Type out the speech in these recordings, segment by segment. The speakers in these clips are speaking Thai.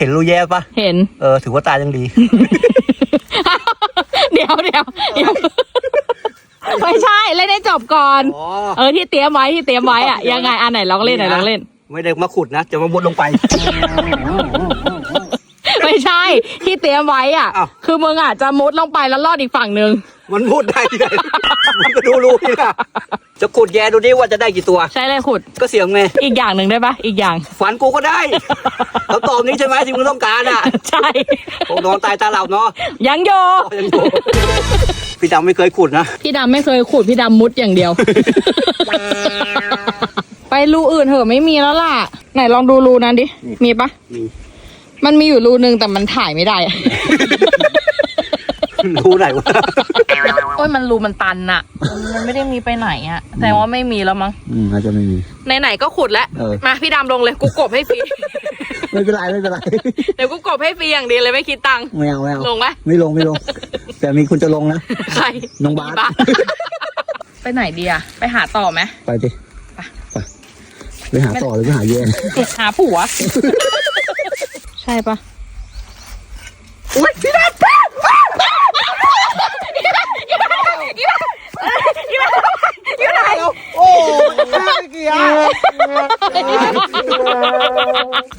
เห็นรูแย่ปะเห็น เออถือว่าตายยังดี เดี๋ยวเดี๋ยวเดี๋ยวไม่ใช่เล่นให้จบก่อน อ๋อ เออที่เตรียมไว้ที่เตรียมไว้อะยังไงอันไหนลองเล่นไหนลองเล่น ไม่ได้มาขุดนะ จะมาบดลงไป ไม่ใช่ที่เตรียมไว้อะ อ้าว คือมึงอะจะมุดลงไปแล้วลอดอีกฝั่งหนึ่งมันพูดได้ที่ไหนมันก็ดูรูนี่นะจะขุดแย่ดูดิว่าจะได้กี่ตัว ใช่เลยขุด ก็เสียงไงอีกอย่างหนึ่งได้ปะอีกอย่าง ฝันกูก็ได้คำตอบนี้ใช่ไหมที่มึงต้องการอะใช่คงนอนตายตาเหลับเนาะยังโยก็ยังอยู่พี่ดำไม่เคยขุดนะ พี่ดำไม่เคยขุดพี่ดำมุดอย่างเดียว ไปรูอื่นเถอะไม่มีแล้วล่ะ ไหนลองดูรูนั้นดิ มีปะมี มันมีอยู่รูนึงแต่มันถ่ายไม่ได้อะรู้ไหนวะโอ้ยมันรูมันตันอะมันไม่ได้มีไปไหนอะแต่ว่าไม่มีแล้วมั้งอืมอาจจะไม่มี ไหนๆก็ขุดแล้ว เออ มาพี่ดำลงเลยกูกบให้ฟรี ไม่เป็นไรไม่เป็นไรเดี๋ยวกูกบให้ฟรีอย่างเดียวเลยไม่คิดตังค์ ไม่เอาไม่เอาลงไหม ไม่ลงไม่ลง แต่มีคุณจะลงนะ ใครน้องบาส ไปไหนดีอะไปหาต่อไหม ไปดิไป ไปหาต่อหรือไปหาแย่ หาผัวใช่ปะอุ้ยพี่ดอยู่ไหนำโอ้ไม่เกี่ยว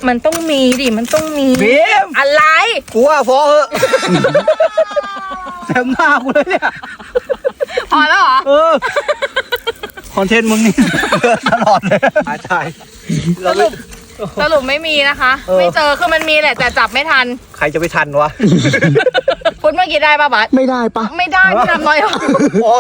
มันต้องมีดิ มันต้องมี บีมอะไรกูว่าพอเหอะแซมหน้ากูเลยเนี่ย พอแล้วเหรอ เออ คอนเทนต์มึงนี่ตลอดเลยหายใจเราไม่ สรุปไม่มีนะคะ เออ ไม่เจอคือมันมีแหละแต่จับไม่ทัน ใครจะไปทันวะฟุตเมื่อกี้ได้ปะบัสไม่ได้ปะไม่ได้พี่ดำน้อยอ๋อ